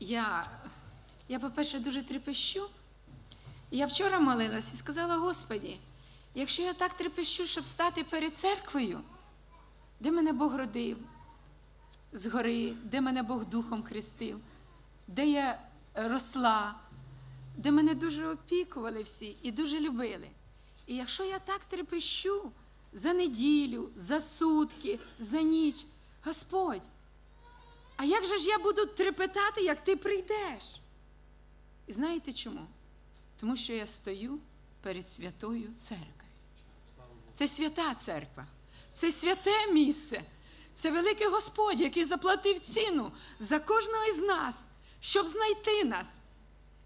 я, я по-перше, дуже трепещу. Я вчора молилась і сказала, Господі, якщо я так трепещу, щоб стати перед церквою, де мене Бог родив, згори, де мене Бог духом хрестив, де я росла, де мене дуже опікували всі і дуже любили. І якщо я так трепещу за неділю, за сутки, за ніч, Господь, а як же ж я буду трепетати, як ти прийдеш? І знаєте чому? Тому що я стою перед святою церквою. Це свята церква, це святе місце, це великий Господь, який заплатив ціну за кожного із нас, щоб знайти нас.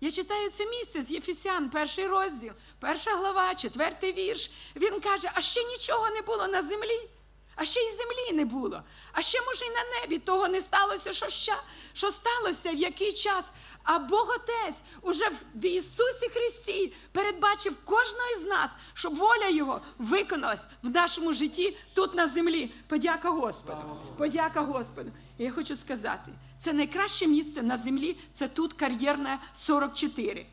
Я читаю це місце з Єфесян, перший розділ, перша глава, четвертий вірш. Він каже: а ще нічого не було на землі, а ще й землі не було. А ще, може, й на небі того не сталося, що, ща, що сталося, в який час. А Бог Отець уже в Ісусі Христі передбачив кожного із нас, щоб воля Його виконалась в нашому житті тут на землі. Подяка Господу. Подяка Господу. І я хочу сказати, це найкраще місце на землі, це тут кар'єрна 44.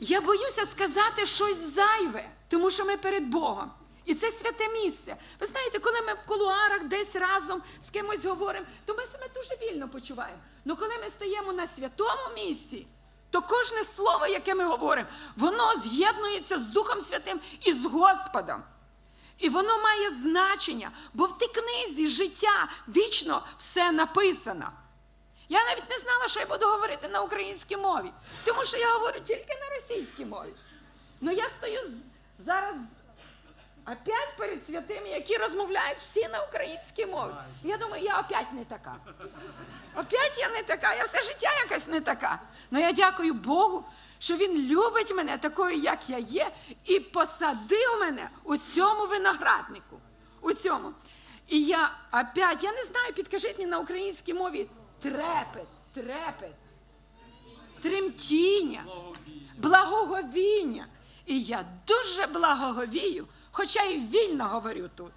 Я боюся сказати щось зайве, тому що ми перед Богом. І це святе місце. Ви знаєте, коли ми в кулуарах десь разом з кимось говоримо, то ми себе дуже вільно почуваємо. Але коли ми стаємо на святому місці, то кожне слово, яке ми говоримо, воно з'єднується з Духом Святим і з Господом. І воно має значення, бо в тій книзі життя вічно все написано. Я навіть не знала, що я буду говорити на українській мові, тому що я говорю тільки на російській мові. Ну я стою зараз опять перед святими, які розмовляють всі на українській мові. Я думаю, я опять не така. Опять я не така, я все життя якась не така. Ну я дякую Богу, що Він любить мене такою, як я є, і посадив мене у цьому винограднику. У цьому. І я опять, я не знаю, підкажіть мені на українській мові трепет, трепет, тремтіння, благоговіння. І я дуже благоговію, хоча і вільно говорю тут.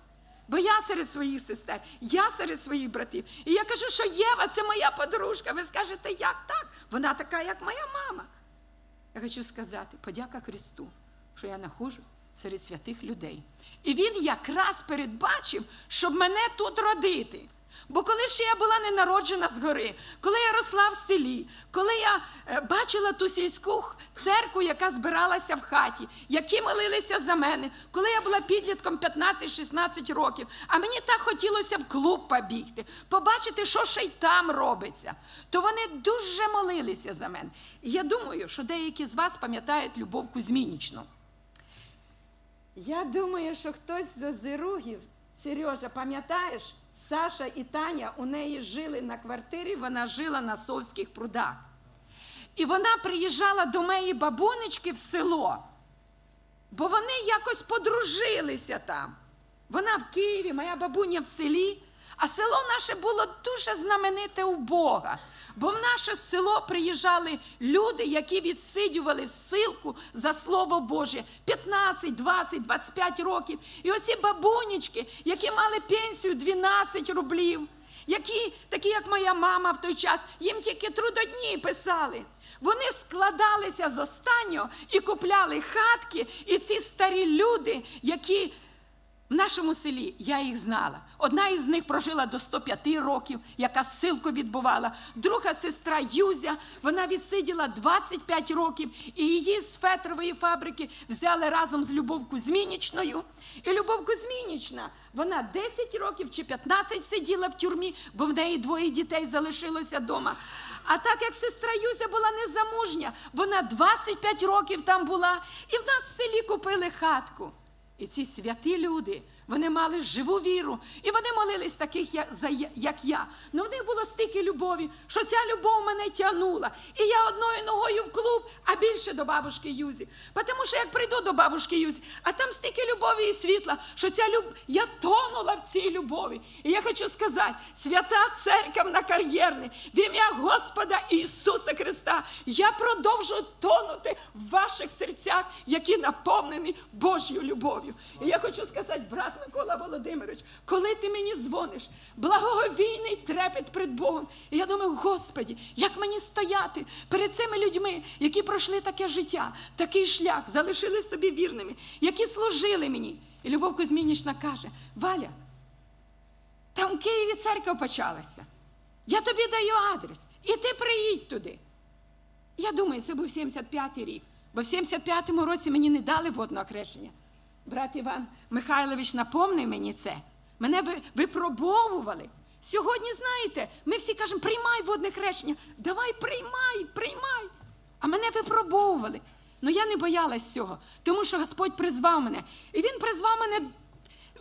Бо я серед своїх сестер, я серед своїх братів. І я кажу, що Єва це моя подружка. Ви скажете, як так? Вона така, як моя мама. Я хочу сказати, подяка Христу, що я нахожусь серед святих людей. І Він якраз передбачив, щоб мене тут родити. Бо коли ще я була не народжена згори, коли я росла в селі, коли я е, бачила ту сільську церкву, яка збиралася в хаті, які молилися за мене, коли я була підлітком 15-16 років, а мені так хотілося в клуб побігти, побачити, що ще й там робиться, то вони дуже молилися за мене. І я думаю, що деякі з вас пам'ятають Любов Кузьмінічну. Я думаю, що хтось з озеругів, Сережа, пам'ятаєш, Саша і Таня у неї жили на квартирі, вона жила на Совських прудах. І вона приїжджала до моєї бабунечки в село, бо вони якось подружилися там. Вона в Києві, моя бабуня в селі. А село наше було дуже знамените у Бога. Бо в наше село приїжджали люди, які відсидювали ссилку за Слово Боже 15, 20, 25 років. І оці бабунечки, які мали пенсію 12 рублів, які, такі як моя мама в той час, їм тільки трудодні писали. Вони складалися з останнього і купляли хатки, і ці старі люди, які в нашому селі я їх знала. Одна із них прожила до 105 років, яка ссилку відбувала. Друга сестра Юзя, вона відсиділа 25 років, і її з фетрової фабрики взяли разом з Любов Кузьмінічною. І Любов Кузьмінічна, вона 10 років чи 15 сиділа в тюрмі, бо в неї двоє дітей залишилося вдома. А так як сестра Юзя була незамужня, вона 25 років там була, і в нас в селі купили хатку. І ці святі люди, вони мали живу віру, і вони молились таких, як, я. Ну в них було стільки любові, що ця любов мене тягнула. І я одною ногою в клуб, а більше до бабушки Юзі. Тому що як прийду до бабушки Юзі, а там стільки любові і світла, що ця люб... я тонула в цій любові. І я хочу сказати, свята церква на кар'єрний, в ім'я Господа Ісуса Христа, я продовжую тонути в ваших серцях, які наповнені Божою любов'ю. І я хочу сказати, брат брат Микола Володимирович, коли ти мені дзвониш, благоговійний трепет перед Богом. І я думаю, Господі, як мені стояти перед цими людьми, які пройшли таке життя, такий шлях, залишились собі вірними, які служили мені. І Любов Кузьмінічна каже: Валя, там в Києві церква почалася. Я тобі даю адрес, і ти приїдь туди. Я думаю, це був 75-й рік, бо в 75-му році мені не дали водного хрещення. Брат Іван Михайлович напомнив мені це. Мене ви- випробовували. Сьогодні, знаєте, ми всі кажемо, приймай водне хрещення. Давай приймай, приймай. А мене випробовували. Ну я не боялась цього, тому що Господь призвав мене. І Він призвав мене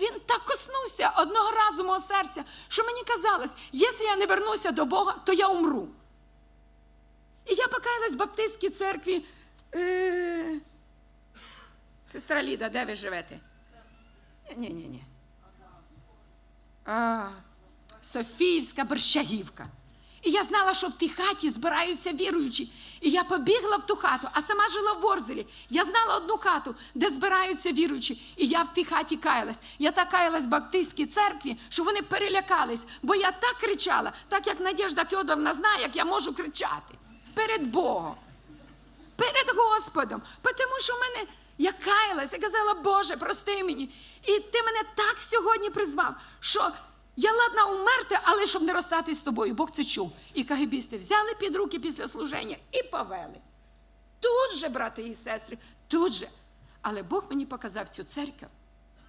він так коснувся одного разу мого серця, що мені казалось, якщо я не вернуся до Бога, то я умру. І я покаялась в Баптистській церкві. Е... Сестра Ліда, де ви живете? Ні, ні, ні. А, Софіївська Борщагівка. І я знала, що в тій хаті збираються віруючі. І я побігла в ту хату, а сама жила в Ворзелі. Я знала одну хату, де збираються віруючі. І я в тій хаті каялась. Я так каялась в Баптистській церкві, що вони перелякались, бо я так кричала, так як Надежда Фьодоровна знає, як я можу кричати перед Богом перед Господом. Тому що в мене я каялась, я казала, Боже, прости мені. І ти мене так сьогодні призвав, що я ладна умерти, але щоб не розстатись з тобою. Бог це чув. І кагибісти взяли під руки після служення і повели. Тут же, брати і сестри, тут же. Але Бог мені показав цю церкву.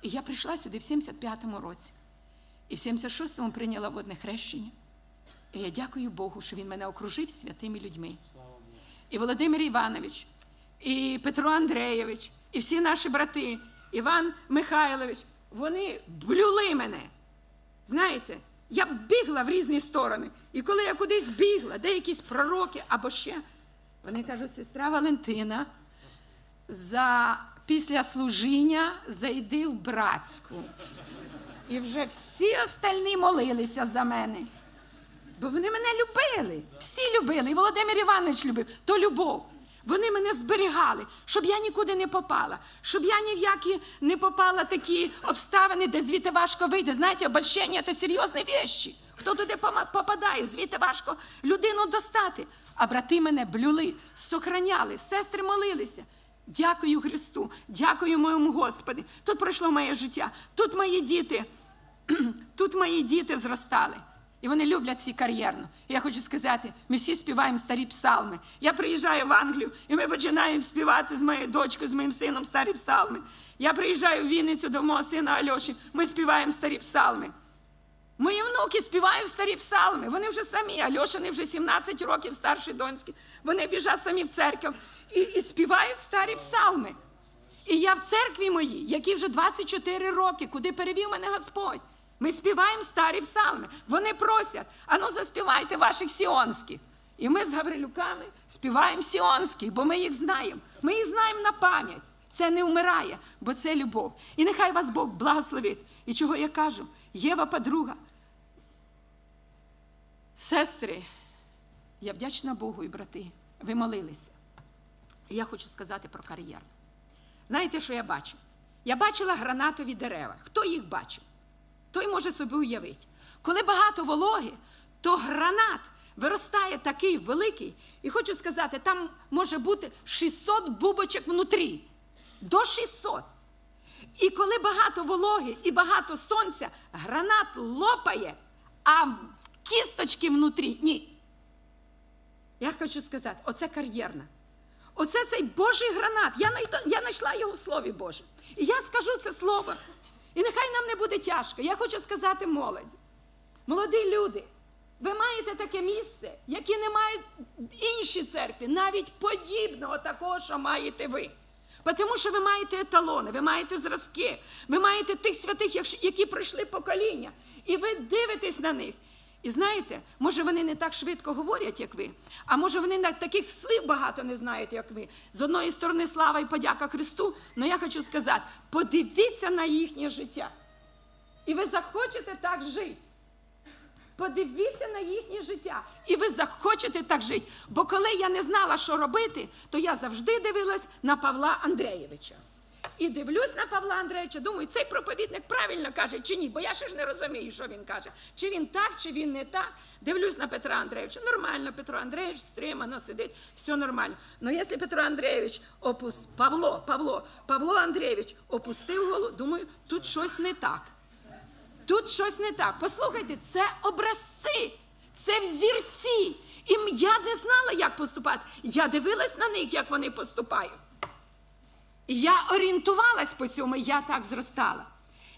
І я прийшла сюди в 75-му році. І в 76-му прийняла водне хрещення. І я дякую Богу, що Він мене окружив святими людьми і Володимир Іванович, і Петро Андрейович, і всі наші брати, Іван Михайлович, вони блюли мене. Знаєте, я бігла в різні сторони. І коли я кудись бігла, де якісь пророки або ще, вони кажуть, сестра Валентина, за після служіння зайди в братську. І вже всі остальні молилися за мене. Бо вони мене любили, всі любили. І Володимир Іванович любив, то любов. Вони мене зберігали, щоб я нікуди не попала, щоб я ні в які не попала такі обставини, де звідти важко вийти. Знаєте, обольщення – це серйозні вещі. Хто туди попадає, звідти важко людину достати. А брати мене блюли, сохраняли, сестри молилися. Дякую Христу, дякую моєму Господи. Тут пройшло моє життя, тут мої діти, тут мої діти зростали. І вони люблять ці кар'єрно. І я хочу сказати, ми всі співаємо старі псалми. Я приїжджаю в Англію, і ми починаємо співати з моєю дочкою, з моїм сином старі псалми. Я приїжджаю в Вінницю до мого сина Альоші, ми співаємо старі псалми. Мої внуки співають старі псалми. Вони вже самі. Альошини вже 17 років старші доньки. Вони біжать самі в церкву і, і співають старі псалми. І я в церкві моїй, які вже 24 роки, куди перевів мене Господь. Ми співаємо старі псалми. Вони просять, ану заспівайте ваших сіонських. І ми з Гаврилюками співаємо сіонських, бо ми їх знаємо. Ми їх знаємо на пам'ять. Це не вмирає, бо це любов. І нехай вас Бог благословить. І чого я кажу? Єва подруга. Сестри, я вдячна Богу і брати. Ви молилися. Я хочу сказати про кар'єру. Знаєте, що я бачу? Я бачила гранатові дерева. Хто їх бачив? Той може собі уявити. Коли багато вологи, то гранат виростає такий великий, і хочу сказати, там може бути 600 бубочок внутрі. До 600. І коли багато вологи і багато сонця, гранат лопає, а кісточки внутрі ні. Я хочу сказати, оце кар'єрна. Оце цей Божий гранат. Я знайшла його в Слові Божому. І я скажу це слово. І нехай нам не буде тяжко. Я хочу сказати молоді. Молоді люди, ви маєте таке місце, яке не мають інші церкві, навіть подібного такого, що маєте ви. Тому що ви маєте еталони, ви маєте зразки, ви маєте тих святих, які пройшли покоління, і ви дивитесь на них. І знаєте, може вони не так швидко говорять, як ви, а може вони на таких слів багато не знають, як ви. З одної сторони, слава і подяка Христу, але я хочу сказати, подивіться на їхнє життя. І ви захочете так жити. Подивіться на їхнє життя, і ви захочете так жити. Бо коли я не знала, що робити, то я завжди дивилась на Павла Андрейовича. І дивлюсь на Павла Андреевича, думаю, цей проповідник правильно каже чи ні, бо я ще ж не розумію, що він каже. Чи він так, чи він не так. Дивлюсь на Петра Андреевича. Нормально, Петро Андреевич стримано сидить, все нормально. Ну якщо Петро Андреевич опус... Павло, Павло, Павло Андреевич опустив голову, думаю, тут щось не так. Тут щось не так. Послухайте, це образці, це взірці. І я не знала, як поступати. Я дивилась на них, як вони поступають. Я орієнтувалась по цьому, я так зростала.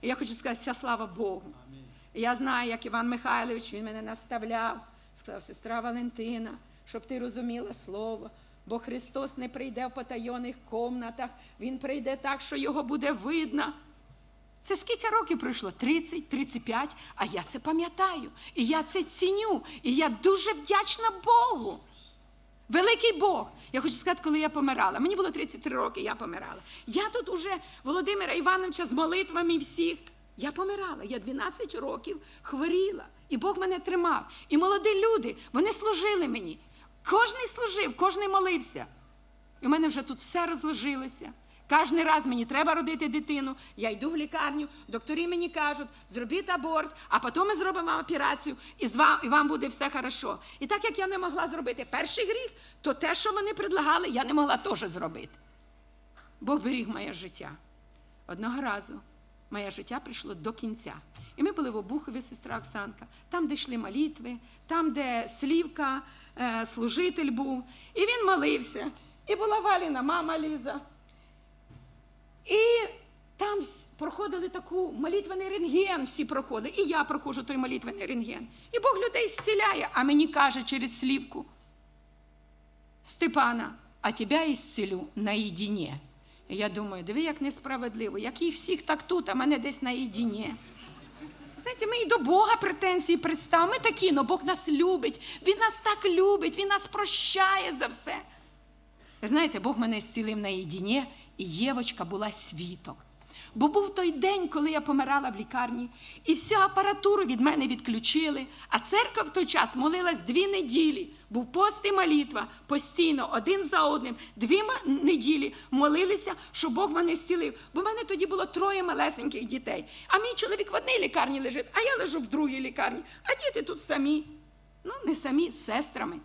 І я хочу сказати, вся слава Богу. Я знаю, як Іван Михайлович, він мене наставляв, сказав, сестра Валентина, щоб ти розуміла слово. Бо Христос не прийде в потайоних комнатах, Він прийде так, що його буде видно. Це скільки років пройшло? 30, 35, а я це пам'ятаю. І я це ціню. І я дуже вдячна Богу. Великий Бог. Я хочу сказати, коли я помирала. Мені було 33 роки, я помирала. Я тут уже Володимира Івановича з молитвами всіх. Я помирала. Я 12 років хворіла. І Бог мене тримав. І молоді люди, вони служили мені. Кожний служив, кожний молився. І в мене вже тут все розложилося. Кожен раз мені треба родити дитину, я йду в лікарню, докторі мені кажуть, зробіть аборт, а потім ми зробимо операцію, і, з вам, і вам буде все хорошо. І так як я не могла зробити перший гріх, то те, що вони предлагали, я не могла теж зробити. Бог беріг моє життя. Одного разу моє життя прийшло до кінця. І ми були в Обухові, сестра Оксанка, там, де йшли молитви, там, де Слівка, е, служитель був. І він молився. І була Валіна, мама Ліза. І там вс- проходили таку молитвений рентген, всі проходили. І я проходжу той молитвений рентген. І Бог людей зціляє, а мені каже через слівку. Степана, а тебе ісцелю наєдине. І я думаю, диви, як несправедливо, як їх всіх так тут, а мене десь наєдине. Знаєте, ми і до Бога претензії представ. Ми такі, але Бог нас любить. Він нас так любить, Він нас прощає за все. Знаєте, Бог мене зцілив наєдине, і Євочка була світок. Бо був той день, коли я помирала в лікарні, і всю апаратуру від мене відключили, а церква в той час молилась дві неділі. Був пост і молитва постійно, один за одним, дві неділі молилися, щоб Бог мене зцілив. Бо в мене тоді було троє малесеньких дітей. А мій чоловік в одній лікарні лежить, а я лежу в другій лікарні. А діти тут самі. Ну, не самі, з сестрами.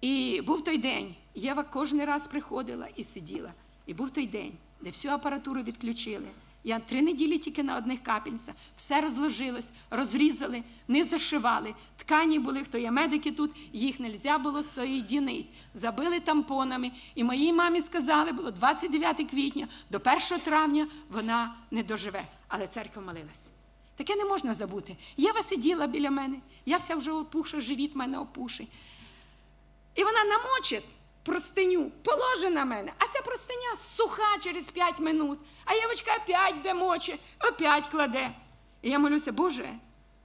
І був той день, Єва кожен раз приходила і сиділа. І був той день, де всю апаратуру відключили. Я три неділі тільки на одних капельцях, все розложилось, розрізали, не зашивали. Ткані були, хто є медики тут, їх не можна було соєдінити. Забили тампонами. І моїй мамі сказали, було 29 квітня, до 1 травня вона не доживе. Але церква молилась. Таке не можна забути. Єва сиділа біля мене, я вся вже опуша, живіт мене опуший. І вона намочить простиню, положе на мене, а простиня суха через 5 минут. А Євочка опять де моче, опять кладе. І я молюся, Боже,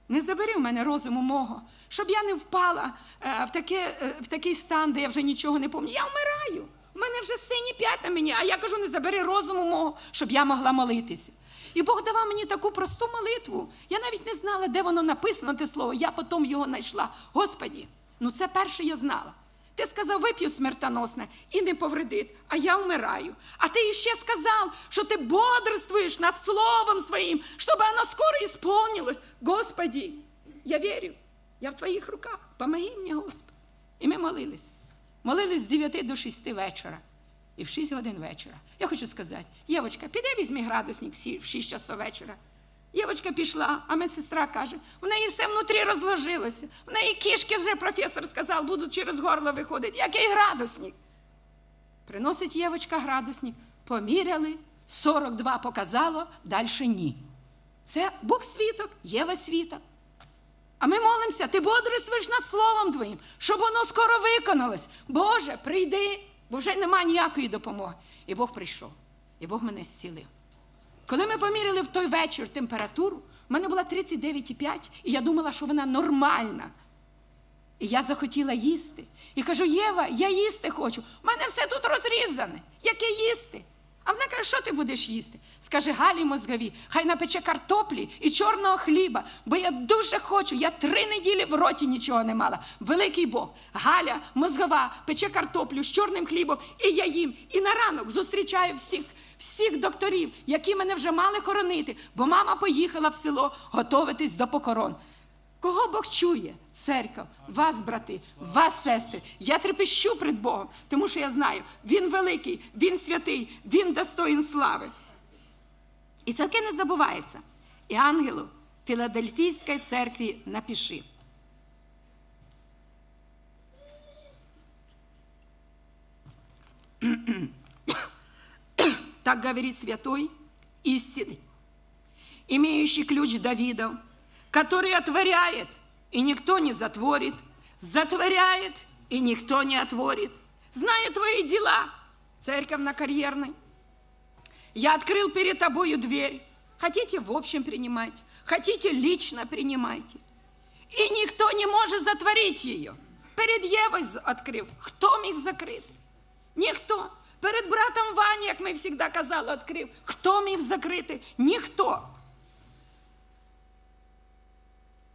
не забери в мене розуму мого, щоб я не впала е, в, таке, е, в такий стан, де я вже нічого не пам'ятаю. Я вмираю. У мене вже сині п'ятна мені, а я кажу, не забери розуму мого, щоб я могла молитися. І Бог давав мені таку просту молитву. Я навіть не знала, де воно написано, те слово. Я потім його знайшла. Господі, ну це перше я знала. Ти сказав, вип'ю смертоносне і не повредить, а я вмираю. А ти ще сказав, що ти бодрствуєш над словом своїм, щоб воно скоро ісполнилось. Господи, я вірю, я в твоїх руках. Помоги мені, Господи. І ми молились. Молились з 9 до 6 вечора. І в 6 годин вечора. Я хочу сказати, Євочка, піди візьми градусник в 6 часов вечора. Євочка пішла, а медсестра каже, в неї все внутрі розложилося. В неї кішки вже професор сказав, будуть через горло виходити. Який градусник? Приносить Євочка градусник, поміряли, 42 показало, далі ні. Це Бог світок, Єва світок. А ми молимося, ти бодрствуєш над словом твоїм, щоб воно скоро виконалось. Боже, прийди, бо вже немає ніякої допомоги. І Бог прийшов, і Бог мене зцілив. Коли ми поміряли в той вечір температуру, в мене була 39,5, і я думала, що вона нормальна. І я захотіла їсти. І кажу, Єва, я їсти хочу. У мене все тут розрізане. Яке їсти? А вона каже, що ти будеш їсти? Скаже Галі мозгові, хай напече картоплі і чорного хліба, бо я дуже хочу. Я три неділі в роті нічого не мала. Великий Бог. Галя мозгова пече картоплю з чорним хлібом, і я їм. І на ранок зустрічаю всіх, всіх докторів, які мене вже мали хоронити, бо мама поїхала в село готуватись до похорон. Кого Бог чує? Церква, вас, брати, вас, сестри. Я трепещу перед Богом, тому що я знаю, Він великий, Він святий, Він достоїн слави. І це не забувається. І ангелу Філадельфійської церкві напиши. Так говорит святой истины, имеющий ключ Давидов, который отворяет, и никто не затворит, затворяет, и никто не отворит. Знаю твои дела, церковь на карьерной. Я открыл перед тобою дверь. Хотите, в общем принимайте, хотите, лично принимайте. І ніхто не може затворити її. Перед Євою з- відкрив. Хто міг закрити? Ніхто. Перед братом Вані, як ми завжди казали, відкрив. Хто міг закрити? Ніхто.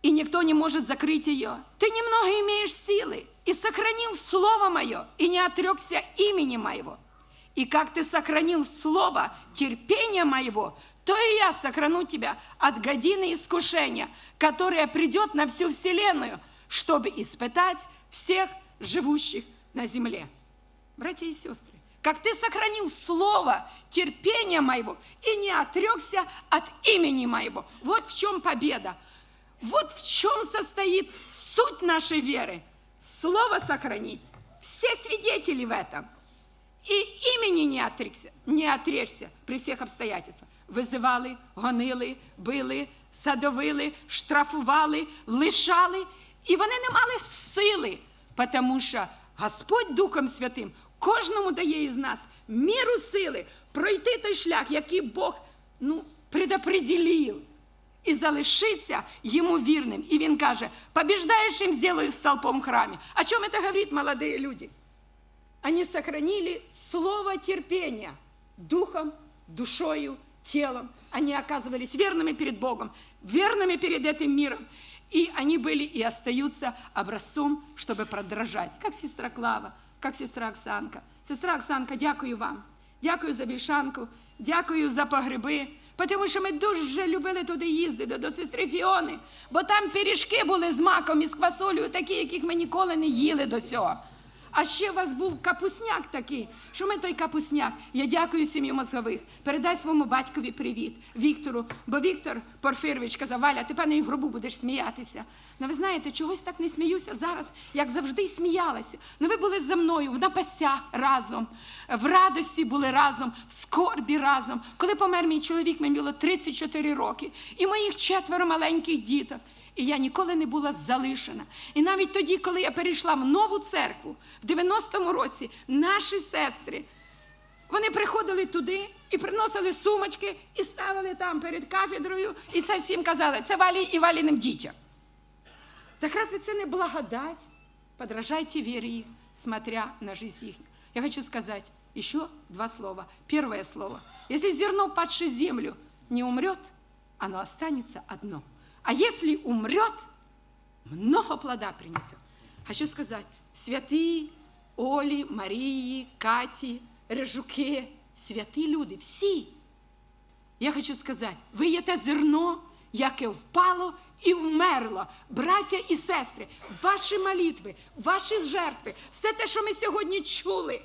И никто не может закрыть ее. Ты немного имеешь силы и сохранил слово мое, и не отрекся имени моего. И как ты сохранил слово терпения моего, то и я сохрану тебя от годины искушения, которое придет на всю вселенную, чтобы испытать всех живущих на земле. Братья и сестры, как ты сохранил слово терпения моего и не отрекся от имени моего. Вот в чем победа. Вот в чем состоит суть нашей веры. Слово сохранить. Все свидетели в этом. І імені не отрекся, не отречься при всіх обстоятельствах. Визивали, гонили, били, садовили, штрафували, лишали. І вони не мали сили, тому що Господь Духом Святим кожному дає із нас міру сили пройти той шлях, який Бог ну, предопределив. І залишиться йому вірним. І він каже: побіждаючим зроблю столпом в храмі. О чому це говорить молоді люди? Они сохранили слово терпения духом, душою, телом. Они оказывались верными перед Богом, верными перед этим миром. И они были и остаются образцом, чтобы продолжать. Как сестра Клава, как сестра Оксанка. Сестра Оксанка, дякую вам. Дякую за вішанку, дякую за погреби. Тому що ми дуже любили туди їздити до сестри Фіони, бо там пиріжки були з маком і з квасолею, такі, яких ми ніколи не їли до цього. А ще у вас був капусняк такий, що ми той капусняк. Я дякую сім'ю мозгових. Передай своєму батькові привіт Віктору. Бо Віктор Порфирович казав, Валя, ти певно і в гробу будеш сміятися. Ну ви знаєте, чогось так не сміюся зараз, як завжди сміялася. Ну ви були за мною в напастях разом, в радості були разом, в скорбі разом. Коли помер мій чоловік, мені було 34 роки, і моїх четверо маленьких діток. І я ніколи не була залишена. І навіть тоді, коли я перейшла в нову церкву в 90-му році, наші сестри, вони приходили туди і приносили сумочки і ставили там перед кафедрою, і це всім казали, це Валі і Валіним дітям. Так разве це не благодать? Подражайте вере их, смотря на жизнь их. Я хочу сказать еще два слова. Первое слово. Если зерно, падшее землю, не умрет, оно останется одно. А если умрет, много плода принесет. Хочу сказать, святые Олі, Марії, Каті, Режуки, святі люди, всі. Я хочу сказати, ви є те зерно, яке впало і вмерло. Браття і сестри, ваші молитви, ваші жертви, все те, що ми сьогодні чули,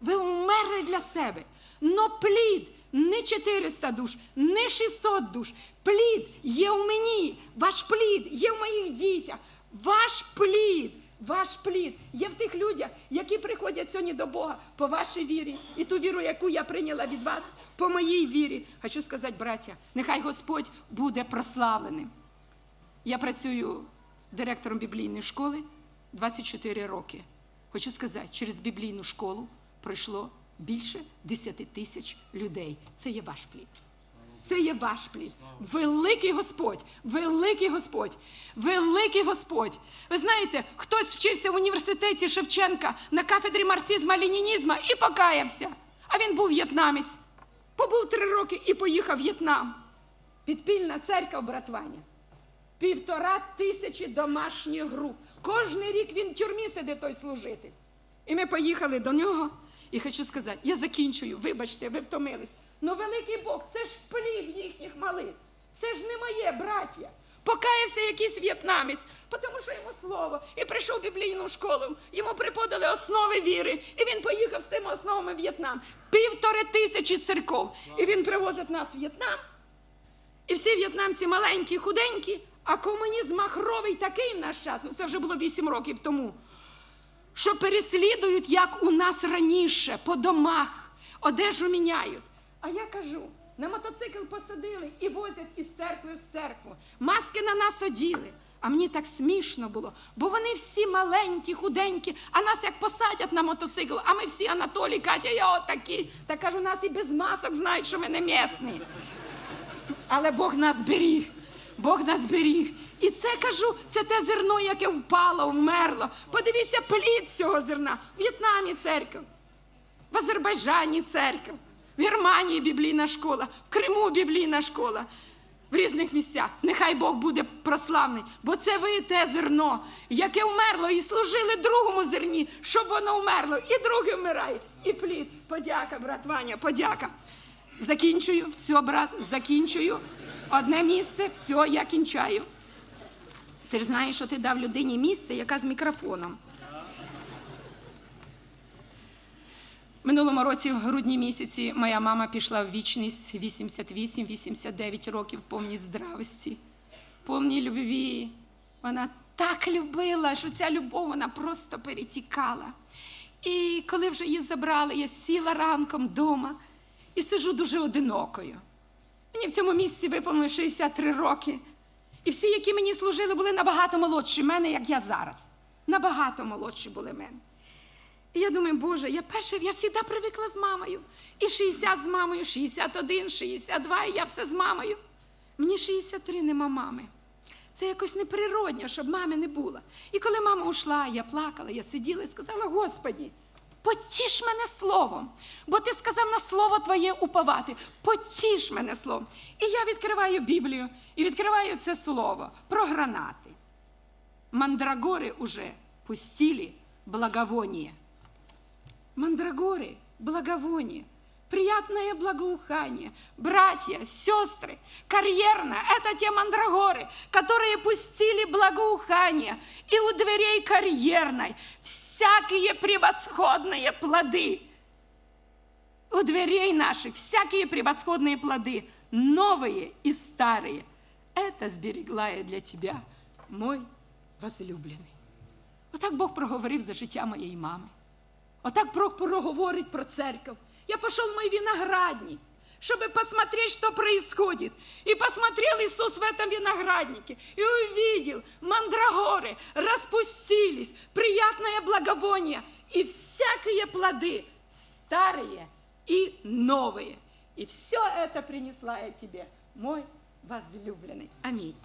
ви вмерли для себе. Но плід не 400 душ, не 600 душ. Плід є у мені. Ваш плід є в моїх дітях. Ваш плід, ваш плід є в тих людях, які приходять сьогодні до Бога по вашій вірі. І ту віру, яку я прийняла від вас, по моїй вірі. Хочу сказати, браття, нехай Господь буде прославленим. Я працюю директором біблійної школи 24 роки. Хочу сказати, через біблійну школу пройшло більше 10 тисяч людей. Це є ваш плід. Це є ваш плід. Великий Господь, великий Господь, великий Господь. Ви знаєте, хтось вчився в університеті Шевченка на кафедрі марксизму ленінізму і покаявся. А він був в'єтнамець. Побув три роки і поїхав в В'єтнам. Підпільна церква братвання. Півтора тисячі домашніх груп. Кожний рік він в тюрмі сидить той служитель. І ми поїхали до нього. І хочу сказати, я закінчую, вибачте, ви втомились. Ну великий Бог, це ж плід їхніх малих. Це ж не моє, браття. Покаявся якийсь в'єтнамець, тому що йому слово. І прийшов в біблійну школу. Йому приподали основи віри. І він поїхав з тими основами В'єтнам. Півтори тисячі церков. І він привозить нас в В'єтнам. І всі в'єтнамці маленькі, худенькі, а комунізм махровий такий в наш час, ну це вже було 8 років тому, що переслідують, як у нас раніше, по домах, одежу міняють. А я кажу, на мотоцикл посадили і возять із церкви в церкву. Маски на нас оділи. А мені так смішно було, бо вони всі маленькі, худенькі, а нас як посадять на мотоцикл, а ми всі Анатолій, Катя, я отакі. Та кажу, нас і без масок знають, що ми не місні. Але Бог нас беріг. Бог нас беріг. І це кажу, це те зерно, яке впало, вмерло. Подивіться плід цього зерна. В В'єтнамі церква, в Азербайджані церква, в Германії біблійна школа, в Криму біблійна школа. В різних місцях. Нехай Бог буде прославний, бо це ви те зерно, яке вмерло, і служили другому зерні, щоб воно вмерло, і друге вмирає, і плід. Подяка, брат Ваня, подяка. Закінчую, все, брат, закінчую. Одне місце, все, я кінчаю. Ти ж знаєш, що ти дав людині місце, яка з мікрофоном. Минулому році, в грудні місяці, моя мама пішла в вічність 88-89 років повній здравості, повній любві. Вона так любила, що ця любов вона просто перетікала. І коли вже її забрали, я сіла ранком вдома і сижу дуже одинокою. Мені в цьому місці виповнилось 63 роки. І всі, які мені служили, були набагато молодші мене, як я зараз. Набагато молодші були мене. І я думаю, Боже, я перший, я завжди привикла з мамою. І 60 з мамою, 61, 62, і я все з мамою. Мені 63 нема мами. Це якось неприродньо, щоб мами не було. І коли мама ушла, я плакала, я сиділа і сказала: Господі, потіш мене словом, бо ти сказав на слово Твоє уповати. Потіш мене словом. І я відкриваю Біблію і відкриваю це слово про гранати. Мандрагори уже пустили благовоние. Мандрагоры, благовоние, приятное благоухание. Братья, сестры, карьерно – это те мандрагоры, которые пустили благоухание. И у дверей карьерной всякие превосходные плоды. У дверей наших всякие превосходные плоды, новые и старые. Это сберегла я для тебя, мой возлюблений. Отак Бог проговорив за життя моєї мами. Отак Бог проговорить про церковь. Я пошел в мой виноградник, Чтобы посмотреть, что происходит. И посмотрел Иисус в этом винограднике и увидел, мандрагоры распустились, приятное благовоние и всякие плоды, старые и новые. И все это принесла я тебе, мой возлюбленный. Аминь.